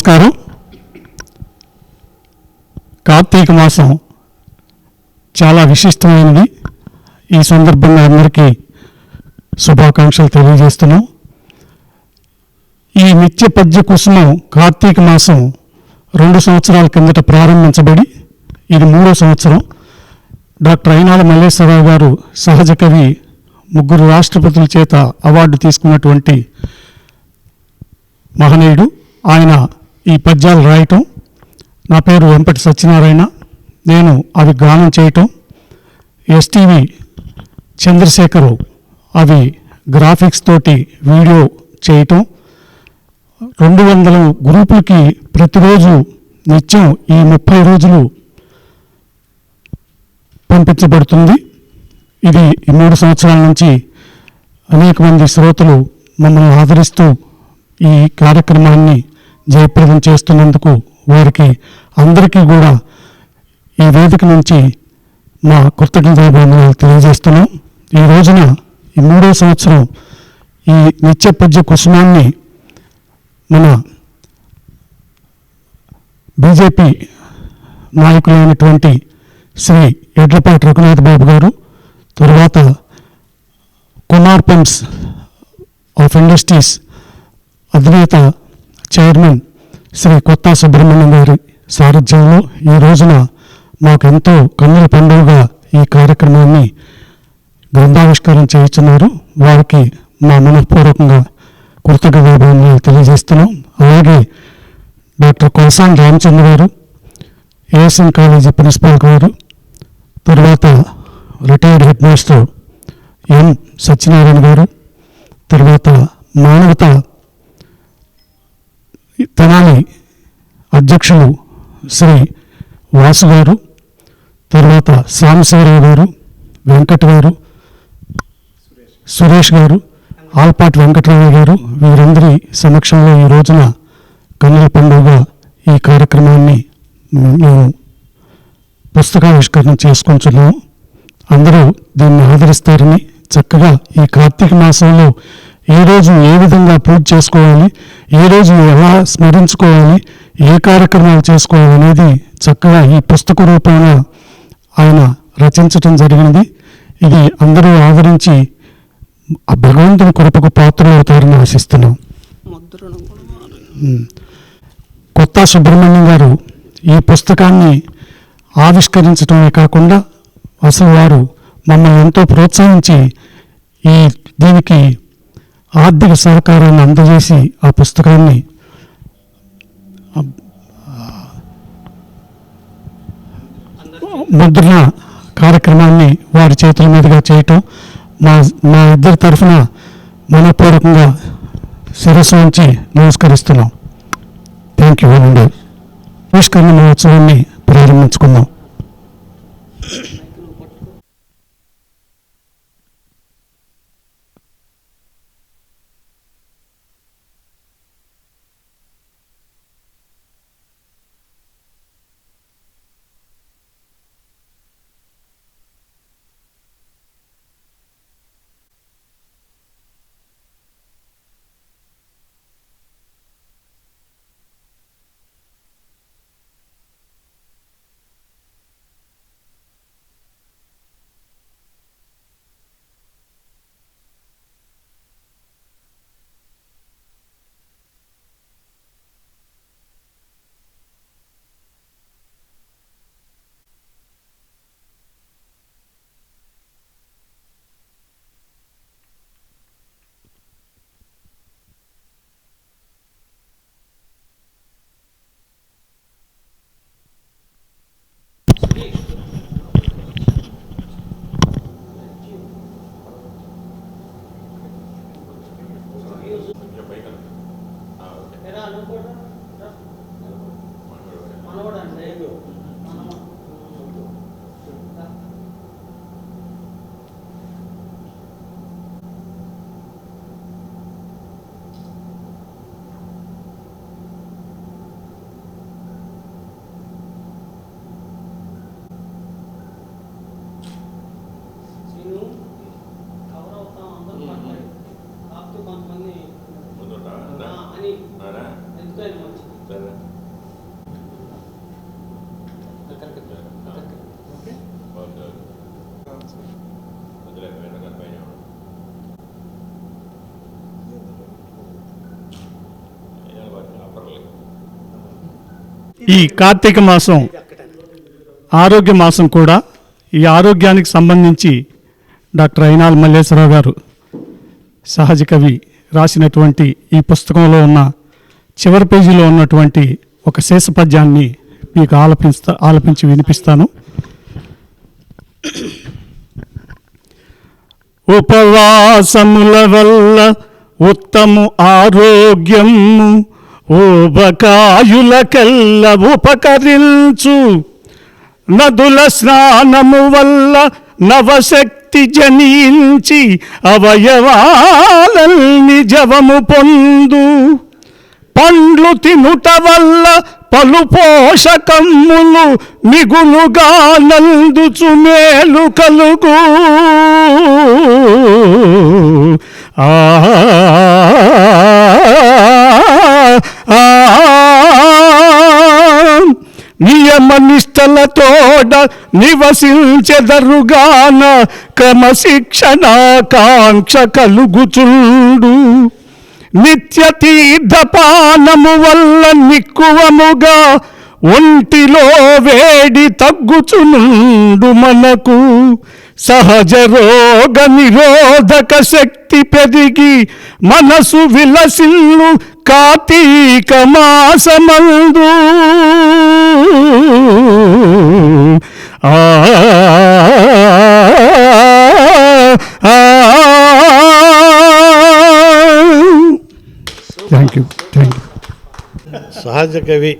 నమస్కారం. కార్తీక మాసం చాలా విశిష్టమైనది. ఈ సందర్భంగా అందరికీ శుభాకాంక్షలు తెలియజేస్తున్నాం. ఈ నిత్య పద్య కుసుమం కార్తీక మాసం రెండు సంవత్సరాల కిందట ప్రారంభించబడి ఇది మూడో సంవత్సరం. డాక్టర్ అయినాల మల్లేశ్వరరావు గారు సహజ కవి ముగ్గురు రాష్ట్రపతుల చేత అవార్డు తీసుకున్నటువంటి మహనీయుడు. ఆయన ఈ పద్యాలు రాయటం. నా పేరు వెంపటి సత్యనారాయణ. నేను అవి గానం చేయటం. ఎస్టీవి చంద్రశేఖరు అవి గ్రాఫిక్స్ తోటి వీడియో చేయటం. రెండు వందల గ్రూపులకి ప్రతిరోజు నిత్యం ఈ ముప్పై రోజులు పంపించబడుతుంది. ఇది ఈ మూడు సంవత్సరాల నుంచి అనేక మంది శ్రోతలు మమ్మల్ని ఆదరిస్తూ ఈ కార్యక్రమాన్ని జయప్రదం చేస్తున్నందుకు వారికి అందరికీ కూడా ఈ వేదిక నుంచి మా కృతజ్ఞతాభివందనాలు తెలియజేస్తున్నాం. ఈ రోజున ఈ మూడో సంవత్సరం ఈ నిత్య పద్య కుసుమాన్ని మన బీజేపీ నాయకులైనటువంటి శ్రీ ఎడ్లపాటి రఘునాథ్ బాబు గారు తరువాత కుమార్ పెన్స్ ఆఫ్ ఇండస్ట్రీస్ అధినేత చైర్మన్ శ్రీ కొత్త సుబ్రహ్మణ్యం గారి సారథ్యంలో ఈ రోజున మాకు ఎంతో కన్నుల పండుగగా ఈ కార్యక్రమాన్ని గ్రంథావిష్కారం చేస్తున్నారు వారికి మా మనఃపూర్వకంగా కృతజ్ఞతాభివందనాలు తెలియజేస్తున్నాం. అలాగే డాక్టర్ కొలసాని రామచంద్ర గారు ఏఎస్ఎన్ కాలేజీ ప్రిన్సిపాల్ గారు తర్వాత retired head master M Satyanarayana garu తర్వాత మానవత తెనాలి అధ్యక్షులు శ్రీ వాసు గారు తర్వాత సాంబశివరావు గారు వెంకట్ గారు సురేష్ గారు ఆల్పాటి వెంకటరావు గారు వీరందరి సమక్షంలో ఈ రోజున కన్నుల పండుగ ఈ కార్యక్రమాన్ని మేము పుస్తకావిష్కరణ చేసుకుంటున్నాము అందరూ దీన్ని ఆదరిస్తారని చక్కగా ఈ కార్తీక మాసంలో ఏ రోజు ఏ విధంగా పూజ చేసుకోవాలి? ఏ రోజు ఎలా స్మరించుకోవాలి? ఏ కార్యక్రమాలు చేసుకోవాలి అనేది చక్కగా ఈ పుస్తక రూపాన ఆయన రచించటం జరిగినది. ఇది అందరూ ఆదరించి ఆ భగవంతుని కృపకు పాత్రలు అవుతారని ఆశిస్తున్నాం. కొత్త సుబ్రహ్మణ్యం గారు ఈ పుస్తకాన్ని ఆవిష్కరించడమే కాకుండా అసలు వారు మమ్మల్ని ఎంతో ప్రోత్సహించి ఈ దీనికి ఆర్థిక సహకారాన్ని అందజేసి ఆ పుస్తకాన్ని ముద్రణ కార్యక్రమాన్ని వారి చేతుల మీదుగా చేయటం మా మా ఇద్దరి తరఫున మనపూర్వకంగా శిరస్సు ఉంచి నమస్కరిస్తున్నాం. థ్యాంక్ యూ అండి పుష్కరణ మహోత్సవాన్ని ప్రారంభించుకుందాం. ఈ కార్తీక మాసం ఆరోగ్య మాసం కూడా ఈ ఆరోగ్యానికి సంబంధించి డాక్టర్ అయినాల్ మల్లేశ్వరరావు గారు సహజ కవి రాసినటువంటి ఈ పుస్తకంలో ఉన్న చివరి పేజీలో ఉన్నటువంటి ఒక శేష పద్యాన్ని మీకు ఆలపిస్తా ఆలపించి వినిపిస్తాను. ఉపవాసముల వల్ల ఉత్తము ఆరోగ్యము ఊబకాయులకెల్ల ఉపకరించు నదుల స్నానము వల్ల నవశక్తి జనించి అవయవాలని జవము పొందు. పండ్లు తినుట వల్ల పలు పోషకమ్ములు మిగులుగా నందుచు మేలు కలుగు. ఆ నియమ నిష్టలతోడ నివసించెదరుగాన క్రమశిక్షణాకాంక్ష కలుగుచుండు. నిత్య తీర్థపానము వల్ల నిక్కువముగా ఒంటిలో వేడి తగ్గుచునుండు మనకు. సహజ రోగ నిరోధక శక్తి పెరిగి మనసు విలసిల్లు కార్తీక మాసమందు ఆ థ్యాంక్ యూ థ్యాంక్ యూ సహజ కవి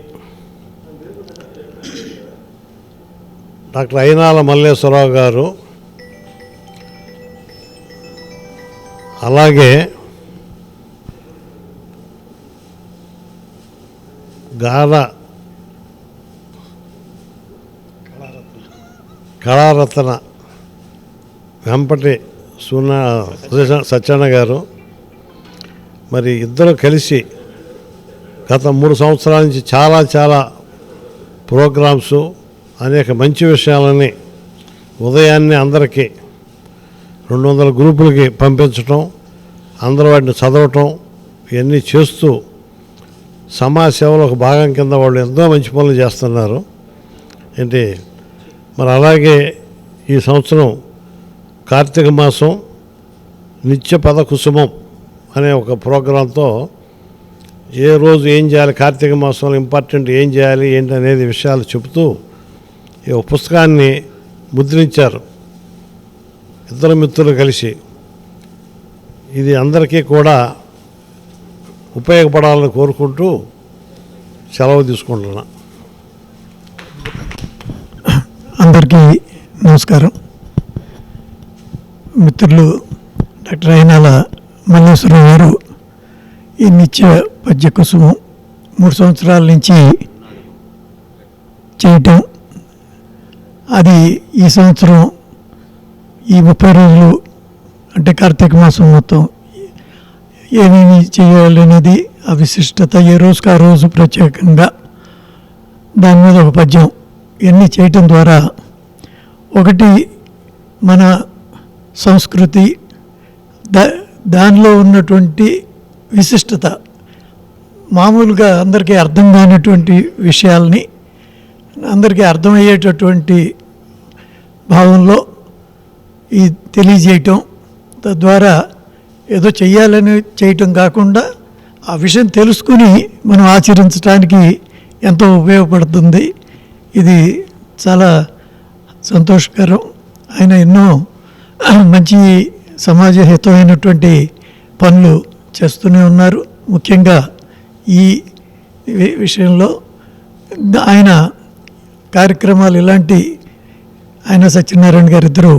డాక్టర్ అయినాల మల్లేశ్వరరావు గారు అలాగే గావ. కళారత్న. వెంపటి సునా సత్యన్న గారు. మరి ఇద్దరు కలిసి గత మూడు సంవత్సరాల నుంచి చాలా చాలా ప్రోగ్రామ్స్ అనేక మంచి విషయాలని ఉదయాన్నే అందరికీ రెండు వందల గ్రూపులకి పంపించటం అందరూ వాటిని చదవటం ఇవన్నీ చేస్తూ సమాజ సేవలో ఒక భాగం కింద వాళ్ళు ఎంతో మంచి పనులు చేస్తున్నారు. ఏంటి? మరి అలాగే ఈ సంవత్సరం కార్తీక మాసం నిత్య పద కుసుమం అనే ఒక ప్రోగ్రాంతో ఏ రోజు ఏం చేయాలి కార్తీక మాసంలో ఇంపార్టెంట్ ఏం చేయాలి ఏంటి అనేది విషయాలు చెబుతూ ఈ ఒక పుస్తకాన్ని ముద్రించారు. ఇద్దరు మిత్రులు కలిసి. ఇది అందరికీ కూడా ఉపయోగపడాలని కోరుకుంటూ సెలవు తీసుకుంటున్నా. అందరికీ నమస్కారం. మిత్రులు డాక్టర్ అయినాల మల్లేశ్వరరావు గారు ఈ నిత్య పద్య కుసుమం మూడు సంవత్సరాల నుంచి చేయటం. అది ఈ సంవత్సరం ఈ ముప్పై రోజులు అంటే కార్తీక మాసం మొత్తం ఏమేమి చేయాలి అనేది ఆ విశిష్టత ఏ రోజుకి ఆ రోజు ప్రత్యేకంగా దాని మీద ఒక పద్యం ఇవన్నీ చేయటం ద్వారా ఒకటి మన సంస్కృతి దా దానిలో ఉన్నటువంటి విశిష్టత మామూలుగా అందరికీ అర్థం కానటువంటి విషయాల్ని అందరికీ అర్థమయ్యేటటువంటి భావంలో ఈ తెలియజేయటం తద్వారా ఏదో చెయ్యాలని చేయటం కాకుండా ఆ విషయం తెలుసుకుని మనం ఆచరించడానికి ఎంతో ఉపయోగపడుతుంది. ఇది చాలా సంతోషకరం. ఆయన ఎన్నో మంచి సమాజ హితమైనటువంటి పనులు చేస్తూనే ఉన్నారు. ముఖ్యంగా ఈ విషయంలో ఆయన కార్యక్రమాలు ఇలాంటి ఆయన సత్యనారాయణ గారు ఇద్దరు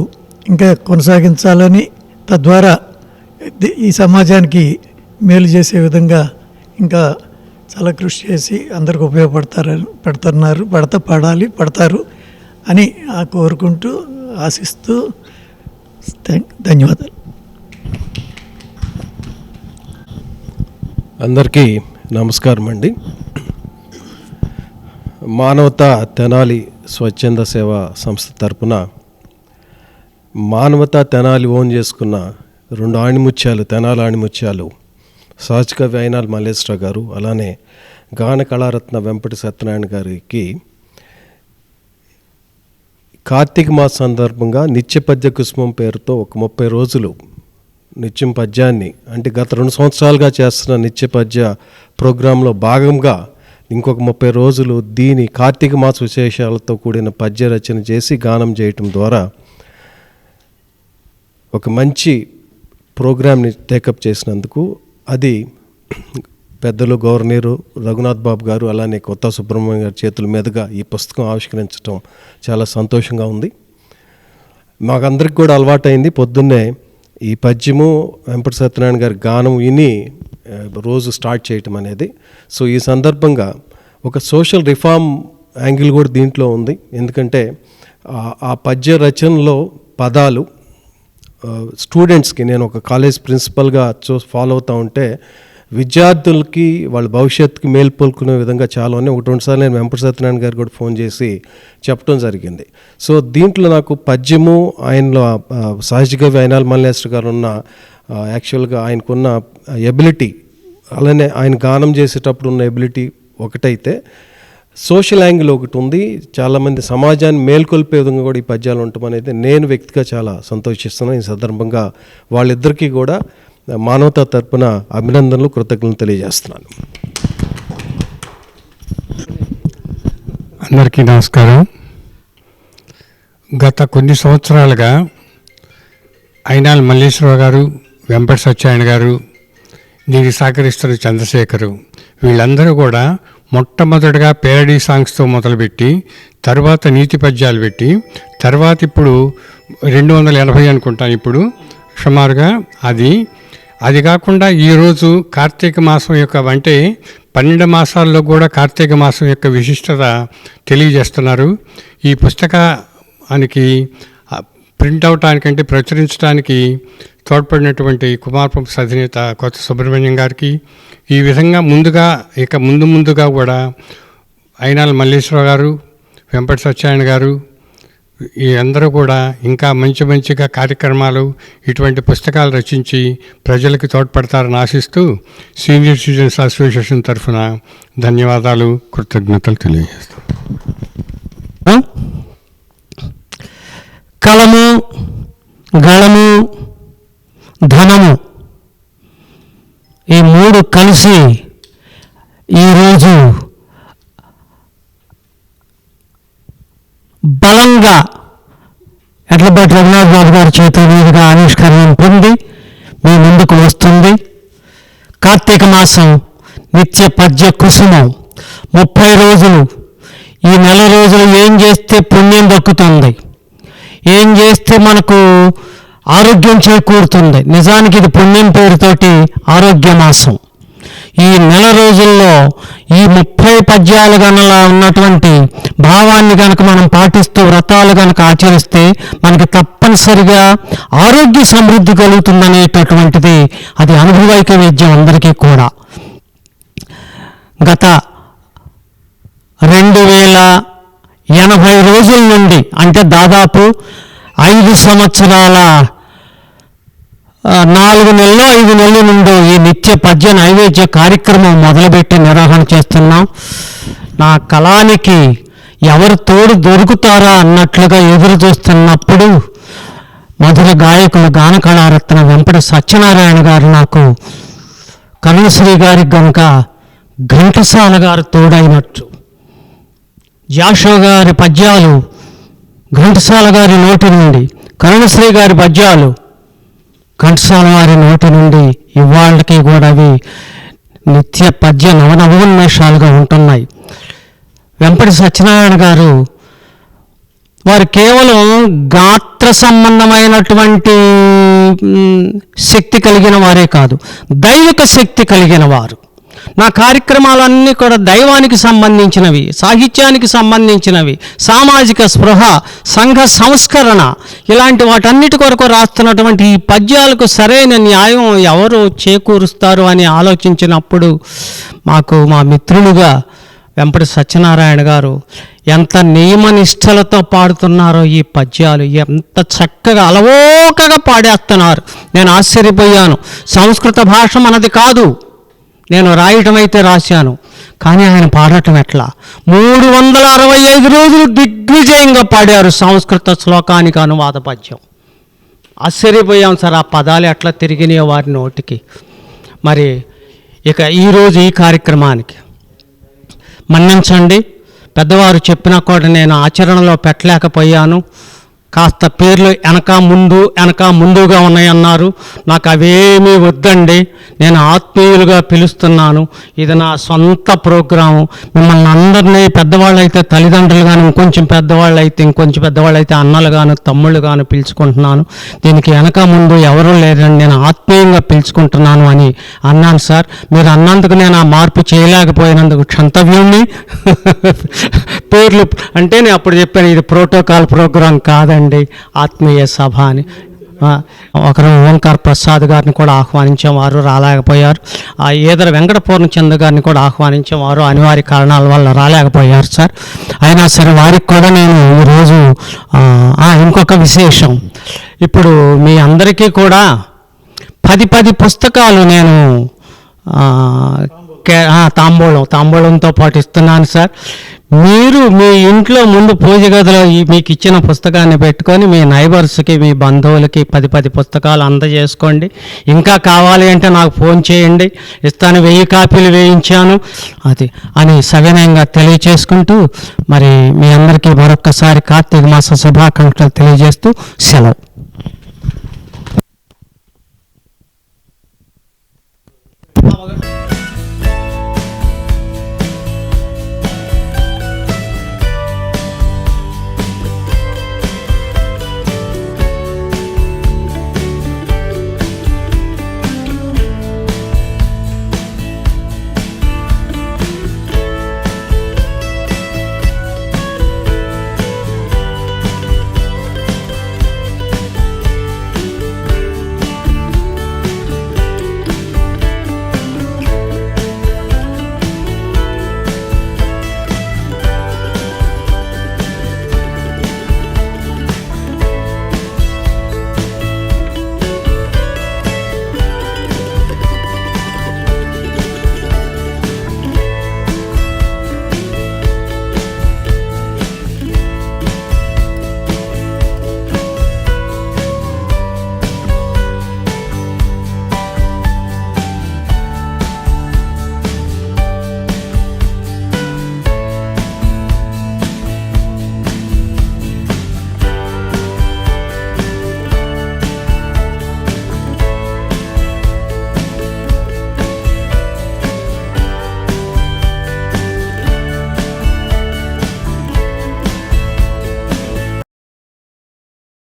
ఇంకా కొనసాగించాలని తద్వారా ఈ సమాజానికి మేలు చేసే విధంగా ఇంకా చాలా కృషి చేసి అందరికి ఉపయోగపడతారు పడుతున్నారు పడతా పడాలి పడతారు అని ఆ కోరుకుంటూ ఆశిస్తూ థ్యాంక్ ధన్యవాదాలు. అందరికీ నమస్కారం అండి. మానవతా తెనాలి స్వచ్ఛంద సేవా సంస్థ తరపున మానవతా తెనాలి ఓన్ చేసుకున్న రెండు ఆణిముత్యాలు తెనాల ఆణిముత్యాలు. సహజ అయినాల్ మల్లేశ్వర గారు అలానే గాన కళారత్న వెంపటి సత్యనారాయణ గారికి కార్తీక మాస సందర్భంగా నిత్య పద్య కుసుమం పేరుతో ఒక ముప్పై రోజులు నిత్యం పద్యాన్ని అంటే గత రెండు సంవత్సరాలుగా చేస్తున్న నిత్య పద్య ప్రోగ్రాంలో భాగంగా ఇంకొక ముప్పై రోజులు దీని కార్తీక మాస విశేషాలతో కూడిన పద్య రచన చేసి గానం చేయటం ద్వారా ఒక మంచి ప్రోగ్రామ్ని టేకప్ చేసినందుకు అది పెద్దలు గవర్నరు రఘునాథ్ బాబు గారు అలానే కొత్త సుబ్రహ్మణ్యం గారి చేతుల మీదుగా ఈ పుస్తకం ఆవిష్కరించడం చాలా సంతోషంగా ఉంది. మాకందరికి కూడా అలవాటైంది పొద్దున్నే ఈ పద్యము వెంపటి సత్యనారాయణ గారి గానం విని రోజు స్టార్ట్ చేయటం అనేది. సో ఈ సందర్భంగా ఒక సోషల్ రిఫార్మ్ యాంగిల్ కూడా దీంట్లో ఉంది. ఎందుకంటే ఆ పద్య రచనలో పదాలు స్టూడెంట్స్కి నేను ఒక కాలేజ్ ప్రిన్సిపల్గా చూ ఫాలో అవుతూ ఉంటే విద్యార్థులకి వాళ్ళ భవిష్యత్తుకి మేల్పొల్కునే విధంగా చాలా ఉన్నాయి. ఒకటి రెండు సార్లు నేను వెంపటి సత్యనారాయణ గారు కూడా ఫోన్ చేసి చెప్పడం జరిగింది. సో దీంట్లో నాకు పద్యము ఆయనలో సహజ కవి అయినాల్ మల్లేశ్వర్ గారు ఉన్న యాక్చువల్గా ఆయనకున్న ఎబిలిటీ అలానే ఆయన గానం చేసేటప్పుడు ఉన్న ఎబిలిటీ ఒకటైతే సోషల్ యాంగిల్ ఒకటి ఉంది. చాలామంది సమాజాన్ని మేల్కొల్పే విధంగా కూడా ఈ పద్యాలు ఉండటం అనేది నేను వ్యక్తిగా చాలా సంతోషిస్తున్నాను. ఈ సందర్భంగా వాళ్ళిద్దరికీ కూడా మానవతా తరపున అభినందనలు కృతజ్ఞతలు తెలియజేస్తున్నాను. అందరికీ నమస్కారం. గత కొన్ని సంవత్సరాలుగా అయినాల్ మల్లేశ్వరరావు గారు వెంపటి సత్యనారాయణ గారు దీనికి సహకరిస్తున్న చంద్రశేఖరు వీళ్ళందరూ కూడా మొట్టమొదటిగా పేరడీ సాంగ్స్తో మొదలుపెట్టి తర్వాత నీతి పద్యాలు పెట్టి తర్వాత ఇప్పుడు రెండు వందల ఎనభై అనుకుంటాను ఇప్పుడు సుమారుగా అది. అది కాకుండా ఈరోజు కార్తీక మాసం యొక్క అంటే పన్నెండు మాసాల్లో కూడా కార్తీక మాసం యొక్క విశిష్టత తెలియజేస్తున్నారు. ఈ పుస్తకానికి ప్రింట్ అవటానికంటే ప్రచురించడానికి తోడ్పడినటువంటి కుమార్ పంప్స్ అధినేత కొత్త సుబ్రహ్మణ్యం గారికి ఈ విధంగా ముందుగా ఇక ముందు ముందుగా కూడా అయినాల మల్లేశ్వరరావు గారు వెంపటి సత్యనారాయణ గారు ఈ అందరూ కూడా ఇంకా మంచి మంచిగా కార్యక్రమాలు ఇటువంటి పుస్తకాలు రచించి ప్రజలకు తోడ్పడతారని ఆశిస్తూ సీనియర్ సిటిజన్స్ అసోసియేషన్ తరఫున ధన్యవాదాలు కృతజ్ఞతలు తెలియజేస్తాం. కలము గళము ధనము. ఈ మూడు కలిసి ఈరోజు బలంగా ఎడ్లబాటి రఘునాథ్ బాబు గారి చేతుల మీదుగా ఆవిష్కరణ పొంది మీ ముందుకు వస్తుంది. కార్తీక మాసం నిత్య పద్య కుసుమం. ముప్పై రోజులు. ఈ నెల రోజులు ఏం చేస్తే పుణ్యం దక్కుతుంది? ఏం చేస్తే మనకు ఆరోగ్యం చేకూరుతుంది? నిజానికి ఇది పుణ్యం పేరుతోటి ఆరోగ్య మాసం ఈ నెల రోజుల్లో ఈ ముప్పై పద్యాలు గనలా ఉన్నటువంటి భావాన్ని కనుక మనం పాటిస్తూ వ్రతాలు కనుక ఆచరిస్తే మనకి తప్పనిసరిగా ఆరోగ్య సమృద్ధి కలుగుతుందనేటటువంటిది అది అనుభవైక విద్యం అందరికీ కూడా. గత రెండు వేల ఎనభై రోజుల నుండి అంటే దాదాపు ఐదు సంవత్సరాల నాలుగు నెలలు ఐదు నెలల నుండి ఈ నిత్య పద్య నైవేద్య కార్యక్రమం మొదలుపెట్టి నిర్వహణ చేస్తున్నాం. నా కళానికి ఎవరు తోడు దొరుకుతారా అన్నట్లుగా ఎదురు చూస్తున్నప్పుడు మధుర గాయకులు గాన కళారత్న వెంపటి సత్యనారాయణ గారు నాకు కరుణశ్రీ గారికి గనుక ఘంటసాల గారు తోడైనట్టు జాషో గారి పద్యాలు ఘంటసాల గారి నోటి నుండి కరుణశ్రీ గారి పద్యాలు ఘంటసాల వారి నోటి నుండి ఇవాళకి కూడా అవి నిత్య పద్య నవనవోన్మేషాలుగా ఉంటున్నాయి. వెంపటి సత్యనారాయణ గారు వారు కేవలం గాత్ర సంబంధమైనటువంటి శక్తి కలిగిన వారే కాదు దైవిక శక్తి కలిగిన వారు. నా కార్యక్రమాలన్నీ కూడా దైవానికి సంబంధించినవి సాహిత్యానికి సంబంధించినవి సామాజిక స్పృహ సంఘ సంస్కరణ ఇలాంటి వాటన్నిటి కొరకు రాస్తున్నటువంటి ఈ పద్యాలకు సరైన న్యాయం ఎవరు చేకూరుస్తారు అని ఆలోచించినప్పుడు మాకు మా మిత్రులుగా వెంపటి సత్యనారాయణ గారు ఎంత నియమనిష్టలతో పాడుతున్నారో ఈ పద్యాలు ఎంత చక్కగా అలవోకగా పాడేస్తున్నారు. నేను ఆశ్చర్యపోయాను. సంస్కృత భాష మనది కాదు. నేను రాయటం అయితే రాశాను కానీ ఆయన పాడటం ఎట్లా? మూడు వందల అరవై ఐదు రోజులు దిగ్విజయంగా పాడారు సంస్కృత శ్లోకానికి అనువాద పద్యం. ఆశ్చర్యపోయాం సార్ ఆ పదాలు ఎట్లా తిరిగినాయో వారి నోటికి. మరి ఇక ఈరోజు ఈ కార్యక్రమానికి మన్నించండి. పెద్దవారు చెప్పినా కూడా నేను ఆచరణలో పెట్టలేకపోయాను. కాస్త పేర్లు వెనక ముందు వెనక ముందుగా ఉన్నాయన్నారు. నాకు అవేమీ వద్దండి. నేను ఆత్మీయులుగా పిలుస్తున్నాను. ఇది నా సొంత ప్రోగ్రాము. మిమ్మల్ని అందరినీ పెద్దవాళ్ళు అయితే తల్లిదండ్రులు కానీ ఇంకొంచెం పెద్దవాళ్ళు అయితే ఇంకొంచెం పెద్దవాళ్ళు అయితే అన్నలు కాను తమ్ముళ్ళు కాను పిలుచుకుంటున్నాను. దీనికి వెనక ముందు ఎవరూ లేరండి నేను ఆత్మీయంగా పిలుచుకుంటున్నాను అని అన్నాను సార్. మీరు అన్నందుకు నేను ఆ మార్పు చేయలేకపోయినందుకు క్షంతవ్యుణ్ణి. పేర్లు అంటే నేను అప్పుడు చెప్పాను ఇది ప్రోటోకాల్ ప్రోగ్రాం కాదండి. ఆత్మీయ సభ అని. ఒకరు ఓంకార్ ప్రసాద్ గారిని కూడా ఆహ్వానించేవారు రాలేకపోయారు. ఆ ఈదర వెంకట పూర్ణచంద్ర గారిని కూడా ఆహ్వానించేవారు అనివార్య కారణాల వల్ల రాలేకపోయారు సార్. అయినా సరే వారికి కూడా నేను ఈరోజు ఆ, ఇంకొక విశేషం. ఇప్పుడు మీ అందరికీ కూడా పది పది పుస్తకాలు నేను తాంబూలం తాంబూలంతో పాటు ఇస్తున్నాను సార్. మీరు మీ ఇంట్లో ముందు పూజ గదిలో మీకు ఇచ్చిన పుస్తకాన్ని పెట్టుకొని మీ నైబర్స్కి మీ బంధువులకి పది పది పుస్తకాలు అందజేసుకోండి. ఇంకా కావాలి అంటే నాకు ఫోన్ చేయండి. ఇస్తాను వెయ్యి కాపీలు వేయించాను. అది అని సవినయంగా తెలియచేసుకుంటూ మరి మీ అందరికీ మరొక్కసారి కార్తీక మాస శుభాకాంక్షలు తెలియజేస్తూ సెలవు.